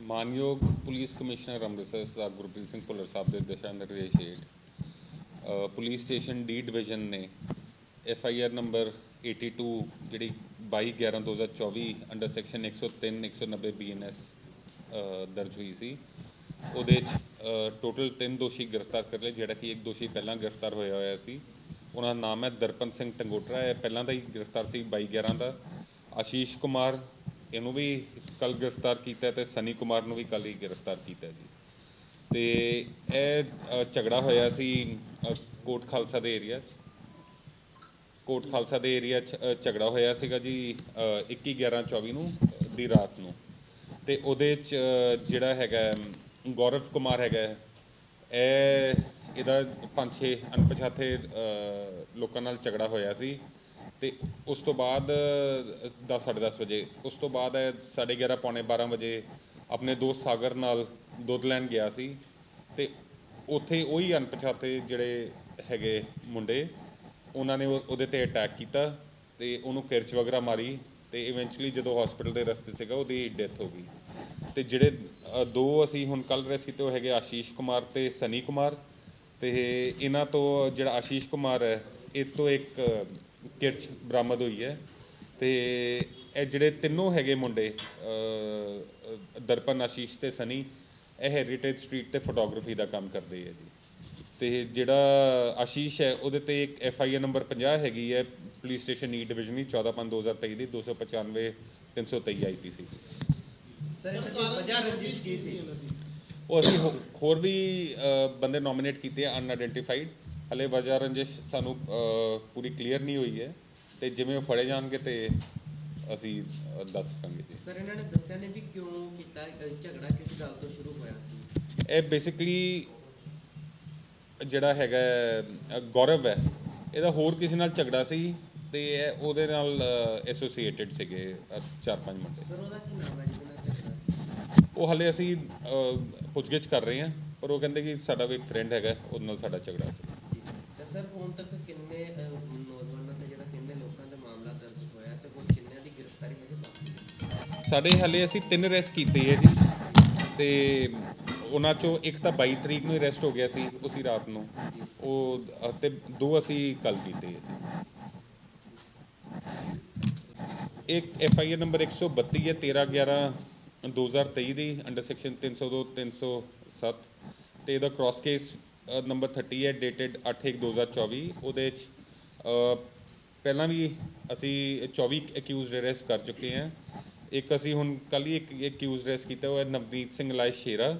ਮਾਨਯੋਗ police commissioner Amritsar ਸਾਹਿਬ ਗੁਰਪ੍ਰੀਤ ਸਿੰਘ ਭੁੱਲਰ ਸਾਹਿਬ ਦੇ ਦਿਸ਼ਾ ਨਿਰਦੇਸ਼ ਹੇਠ ਅ, ਪੁਲਿਸ ਸਟੇਸ਼ਨ ਡੀ ਡਿਵੀਜ਼ਨ ਨੇ ਐਫ ਆਈ ਆਰ ਨੰਬਰ 82 ਜਿਹੜੀ 22 11 2024 under section 103 190 B N S ਦਰਜ ਹੋਈ ਸੀ ਉਹਦੇ ਚ ਟੋਟਲ 3 ਦੋਸ਼ੀ ਗ੍ਰਿਫਤਾਰ ਕਰ ਲਏ ਜਿਹੜਾ ਕਿ ਇੱਕ ਦੋਸ਼ੀ ਪਹਿਲਾਂ ਗ੍ਰਿਫਤਾਰ ਹੋਇਆ ਹੋਇਆ ਸੀ। ਉਹਨਾਂ ਦਾ ਨਾਮ ਹੈ ਦਰਪਨ ਸਿੰਘ ਟੰਗੋਟਰਾ ਇਹ ਪਹਿਲਾਂ ਦਾ ਹੀ ਗ੍ਰਿਫਤਾਰ ਸੀ 22 11 ਦਾ। ਆਸ਼ੀਸ਼ ਕੁਮਾਰ ਇਹਨੂੰ ਵੀ ਕੱਲ ਗ੍ਰਿਫਤਾਰ ਕੀਤਾ ਤੇ ਸਨੀ ਕੁਮਾਰ ਨੂੰ ਵੀ ਕੱਲ ਹੀ ਗ੍ਰਿਫਤਾਰ ਕੀਤਾ ਜੀ। ਤੇ ਇਹ ਝਗੜਾ ਹੋਇਆ ਸੀ ਕੋਟ ਖਾਲਸਾ ਦੇ ਏਰੀਆ 'ਚ। ਕੋਟ ਖਾਲਸਾ ਦੇ ਏਰੀਆ 'ਚ ਝਗੜਾ ਹੋਇਆ ਸੀਗਾ ਜੀ ਅ, 21 11 24 ਨੂੰ ਦੀ ਰਾਤ ਨੂੰ। ਤੇ ਉਹਦੇ 'ਚ ਜਿਹੜਾ ਹੈਗਾ ਗੌਰਵ ਕੁਮਾਰ ਹੈਗਾ ਇਹ ਇਹਦਾ ਪੰਜ ਛੇ ਅਣਪਛਾਤੇ ਅ, ਲੋਕਾਂ ਨਾਲ ਝਗੜਾ ਹੋਇਆ ਸੀ ਤੇ ਉਸ ਤੋਂ ਬਾਅਦ 10 10:30 ਵਜੇ ਉਸ ਤੋਂ ਬਾਅਦ ਇਹ 11:30 ਪੌਣੇ 12 ਵਜੇ ਆਪਣੇ ਦੋਸਤ ਸਾਗਰ ਨਾਲ ਦੁੱਧ ਲੈਣ ਗਿਆ ਸੀ ਤੇ ਉੱਥੇ ਉਹੀ ਅਣਪਛਾਤੇ ਜਿਹੜੇ ਹੈਗੇ ਮੁੰਡੇ ਉਹਨਾਂ ਨੇ ਉਹ- ਉਹਦੇ ਤੇ ਅਟੈਕ ਕੀਤਾ ਤੇ ਉਹਨੂੰ ਕਿਰਚ ਵਗੈਰਾ ਮਾਰੀ ਤੇ ਇਵੈਂਚੁਅਲੀ ਜਦੋਂ ਹਸਪੀਟਲ ਦੇ ਰਸਤੇ ਸੀਗਾ ਉਹਦੀ ਡੈਥ ਹੋ ਗਈ। ਤੇ ਜਿਹੜੇ ਦੋ ਅਸੀਂ ਹੁਣ ਕੱਲ ਰੈਸ ਕੀਤੇ ਉਹ ਹੈਗੇ ਆਸ਼ੀਸ਼ ਕੁਮਾਰ ਤੇ ਸਨੀ ਕੁਮਾਰ ਤੇ ਇਹਨਾਂ ਤੋਂ ਜਿਹੜਾ ਆਸ਼ੀਸ਼ ਕੁਮਾਰ ਹੈ ਇਹ ਤੋਂ ਇੱਕ ਕਿਰਚ ਬਰਾਮਦ ਹੋਈ ਹੈ ਤੇ ਇਹ ਜਿਹੜੇ ਤਿੰਨੋਂ ਹੈਗੇ ਮੁੰਡੇ ਅ, ਦਰਪਨ ਆਸ਼ੀਸ਼ ਤੇ ਸਨੀ ਇਹ ਹੈਰੀਟੇਜ ਸਟਰੀਟ ਤੇ ਫੋਟੋਗ੍ਰਾਫੀ ਦਾ ਕੰਮ ਕਰਦੇ ਹੈ ਜੀ। ਤੇ ਜਿਹੜਾ ਆਸ਼ੀਸ਼ ਹੈ ਉਹਦੇ ਤੇ ਇੱਕ ਐਫ ਆਈ ਆਰ ਨੰਬਰ 50 ਹੈਗੀ ਹੈ ਪੁਲਿਸ ਸਟੇਸ਼ਨ ਈ ਡਿਵੀਜ਼ਨ ਦੀ 14 5 2023 ਦੀ 295 323 ਆਈਪੀਸੀ ਸਰ ਇਹਨਾਂ ਦੀ ਵਜ੍ਹਾ ਰੰਜਿਸ਼ ਕੀ ਸੀ। ਉਹ ਅਸੀਂ ਹੋ- ਹੋਰ ਵੀ ਅ, ਬੰਦੇ ਨੋਮੀਨੇਟ ਕੀਤੇ ਆ ਅਨਆਇਡੈਂਟੀਫਾਈਡ ਹਲੇ ਵਜ੍ਹਾ ਰੰਜਿਸ਼ ਸਾਨੂੰ ਅ, ਪੂਰੀ ਕਲੀਅਰ ਨਹੀਂ ਹੋਈ ਹੈ। ਤੇ ਜਿਵੇਂ ਉਹ ਫੜੇ ਜਾਣਗੇ ਤੇ ਅਸੀਂ ਅ, ਦੱਸ ਸਕਾਂਗੇ ਜੀ। ਸਰ ਇਹਨਾਂ ਨੇ ਦੱਸਿਆ ਨਹੀਂ ਵੀ ਕਿਉਂ ਕੀਤਾ ਝਗੜਾ ਕਿਸ ਗੱਲ ਤੋਂ ਸ਼ੁਰੂ ਹੋਇਆ ਸੀ? ਇਹ ਬੇਸਿਕਲੀ ਜਿਹੜਾ ਹੈਗਾ ਹੈ, ਅ, ਗੌਰਵ ਹੈ। ਇਹਦਾ ਹੋਰ ਕਿਸੇ ਨਾਲ ਝਗੜਾ ਸੀ। ਤੇ ਇਹ ਉਹਦੇ ਨਾਲ ਐਸੋਸੀਏਟਿਡ ਸੀਗੇ ਚਾਰ ਪੰਜ ਮੁੰਡੇ। ਸਰ ਉਹਦਾ ਕੀ ਨਾਮ ਹੈ ਜਿਹਦੇ ਨਾਲ ਝਗੜਾ ਉਹ ਹਲੇ ਅਸੀਂ ਪੁੱਛਗਿੱਛ ਕਰ ਰਹੇ ਹਾਂ ਪਰ ਉਹ ਕਹਿੰਦੇ ਕਿ ਸਾਡਾ ਵੀ ਇੱਕ ਫਰੈਂਡ ਹੈਗਾ ਉਹਦੇ ਨਾਲ ਸਾਡਾ ਝਗੜਾ ਸੀ। ਜੀ। ਤੇ ਸਰ ਹੁਣ ਤੱਕ ਕਿੰਨੇ ਅ, ਨੌਜਵਾਨਾਂ ਤੇ ਜਿਹੜਾ ਕਿੰਨੇ ਲੋਕਾਂ ਦਾ ਮਾਮਲਾ ਦਰਜ ਹੋਇਆ ਤੇ ਹੁਣ ਕਿੰਨਿਆਂ ਦੀ ਗ੍ਰਿਫਤਾਰੀ ਹਜੇ ਬਾਕੀ? ਹੈ ਸਾਡੇ ਹਲੇ ਅਸੀਂ ਤਿੰਨ ਅਰੈਸਟ ਕੀਤੇ ਹੈ ਜੀ। ਤੇ ਉਹਨਾਂ ਚੋਂ ਇੱਕ ਤਾਂ 22 ਤਰੀਕ ਨੂੰ ਅਰੈਸਟ ਹੋ ਗਿਆ ਸੀ ਉਸੇ ਰਾਤ ਨੂੰ। ਉਹ ਤੇ ਦੋ ਅਸੀਂ ਕੱਲ ਕੀਤੇ ਹੈ ਜੀ। ਇੱਕ ਐਫ ਆਈ ਆਰ ਨੰਬਰ 132 ਹੈ 13 11 2023 ਦੀ ਅੰਡਰ ਸੈਕਸ਼ਨ 302 307 ਤੇ ਇਹਦਾ ਕ੍ਰਾਸ ਕੇਸ ਨੰਬਰ 30 ਹੈ ਡੇਟਡ 8 2024 ਉਹਦੇ ਚ ਪਹਿਲਾਂ ਵੀ ਅਸੀਂ 24 ਅਕਿਊਜ਼ਡ ਅਰੈਸਟ ਕਰ ਚੁੱਕੇ ਹਾਂ। ਇੱਕ ਅਸੀਂ ਹੁਣ ਕੱਲ ਹੀ ਇੱਕ ਅਕਿਊਜ਼ਡ ਅਰੈਸਟ ਕੀਤਾ, ਉਹ ਹੈ ਨਵਨੀਤ ਸਿੰਘ ਲਾਇ ਸ਼ੇਰਾ।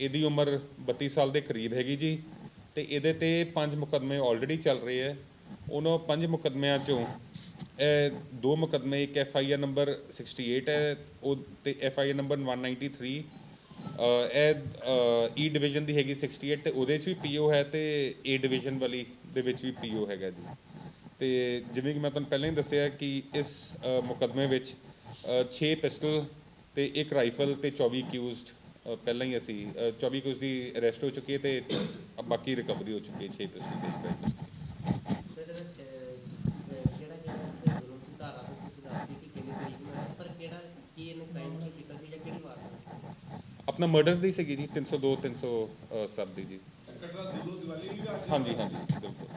ਇਹਦੀ ਉਮਰ 32 ਸਾਲ ਦੇ ਕਰੀਬ ਹੈਗੀ ਜੀ। ਤੇ ਇਹਦੇ ਤੇ ਪੰਜ ਮੁਕੱਦਮੇ ਆਲਰੇਡੀ ਚੱਲ ਰਹੇ ਹੈ। ਉਹਨਾਂ ਪੰਜ ਮੁਕੱਦਮਿਆਂ ਚੋਂ ਇਹ ਦੋ ਮੁਕੱਦਮੇ ਇੱਕ ਐਫ ਆਈ ਆਰ ਨੰਬਰ 68 ਹੈ ਉਹ ਤੇ ਐਫ ਆਈ ਆਰ ਨੰਬਰ 193 ਅਹ ਇਹ ਈ ਡਿਵੀਜ਼ਨ e ਦੀ ਹੈਗੀ 68 ਤੇ ਉਹਦੇ 'ਚ ਵੀ ਪੀਓ ਹੈ ਤੇ ਏ ਡਿਵੀਜ਼ਨ ਵਾਲੀ ਦੇ ਵਿੱਚ ਵੀ ਪੀਓ ਹੈਗਾ ਜੀ। ਤੇ ਜਿਵੇਂ ਕਿ ਮੈਂ ਤੁਹਾਨੂੰ ਪਹਿਲਾਂ ਹੀ ਦੱਸਿਆ ਕਿ ਇਸ ਅਹ, ਮੁਕੱਦਮੇ ਵਿੱਚ 6 ਪਿਸਟਲ ਤੇ ਇੱਕ ਰਾਈਫਲ ਤੇ 24 ਅਕਿਊਜ਼ਡ ਪਹਿਲਾਂ ਹੀ ਅਸੀਂ ਅਹ, 24 ਅਕਿਊਜ਼ਡ ਦੀ ਅਰੈਸਟ ਹੋ ਚੁੱਕੀ ਹੈ ਤੇ ਬਾਕੀ ਰਿਕਵਰੀ ਹੋ ਚੁੱਕੀ ਹੈ 6 ਪਿਸਟਲ ਤੇ ਇੱਕ ਰਾਈਫਲ ਸਰ ਇਹਦਾ, ਅ, ਜਿਹੜਾ ਜਿਹੜਾ ਜ਼ੁਲਮ ਦੀ ਧਾਰਾ ਤੋਂ ਤੁਸੀਂ ਦੱਸਦੇ ਕਿ ਕਿੰਨੀ ਤਰੀਕ ਨੂੰ ਹੈ ਪਰ ਕਿਹੜਾ ਕੀ ਇਹਨੇ ਕ੍ਰਾਈਮ ਕੀ ਕੀਤਾ ਸੀ ਜਾਂ ਕਿਹੜੀ ਵਾਰ ਆਪਣਾ ਮਰਡਰ ਦੀ ਸੀਗੀ ਜੀ 302 307 ਦੀ ਜੀ। ਹਾਂਜੀ ਹਾਂਜੀ